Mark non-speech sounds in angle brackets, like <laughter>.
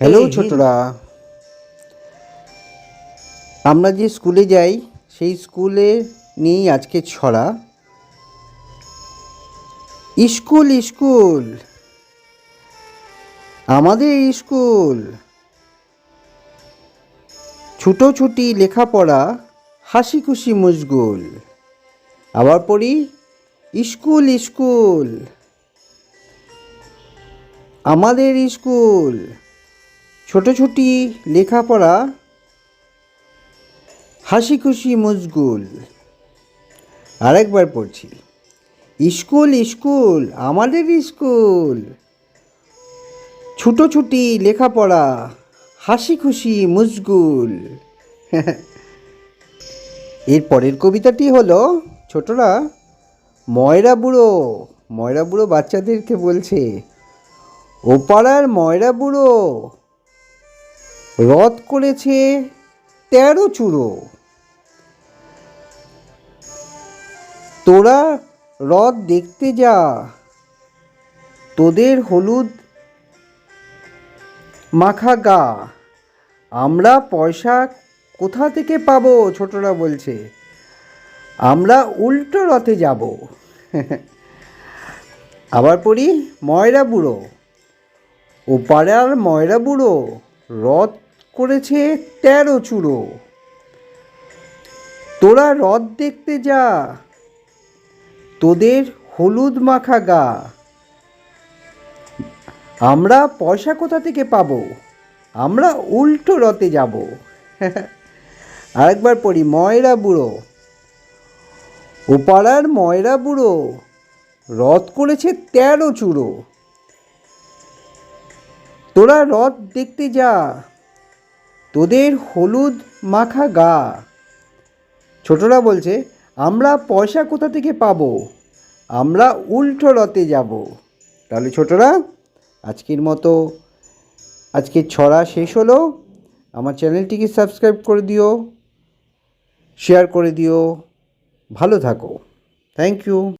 Hello ছোটরা। আমরা যে স্কুলে যাই সেই স্কুলে নিয়েই আজকে ছড়া। স্কুল স্কুল আমাদের স্কুল। ছুটোছুটি লেখাপড়া হাসি খুশি মুশগুল। আবার পড়ি স্কুল স্কুল আমাদের স্কুল। ছোটোছুটি লেখাপড়া হাসি খুশি মুজগুল। আরেকবার পড়ছি স্কুল স্কুল আমাদের স্কুল ছুটোছুটি লেখাপড়া হাসি খুশি মুজগুল। এর পরের কবিতাটি হলো, ছোটরা, ময়রা বুড়ো ময়রা বুড়ো বাচ্চাদেরকে বলছে, ও পাড়ার ময়রা বুড়ো রদ করেছে তেরো চুড়ো তোরা রথ দেখতে যা, তোদের হলুদ মাখা গা। আমরা পয়সা কোথা থেকে পাবো? ছোটরা বলছে। আমরা উল্টো রথে যাব। আবার পড়ি ময়রা বুড়ো। ও পাড়ার ময়রা বুড়ো রথ করেছে তেরো চুড়ো তোরা রথ দেখতে যা, তোদের হলুদ মাখা গা। আমরা পয়সা কোথা থেকে পাবো? আমরা উল্টো রথে যাব। <laughs> আরেকবার পড়ি, ময়রা বুড়ো। ও পাড়ার ময়রা বুড়ো রথ করেছে তেরো চুড়ো তোরা রথ দেখতে যা তোদের হলুদ মাখা গা। ছোটরা বলছে, আমরা পয়সা কোথা থেকে পাবো? আমরা উল্টো রথে যাব। তাহলে ছোটরা, আজকের মতো আজকের ছড়া শেষ হলো। আমার চ্যানেলটিকে সাবস্ক্রাইব করে দিও, শেয়ার করে দিও। ভালো থাকো। Thank you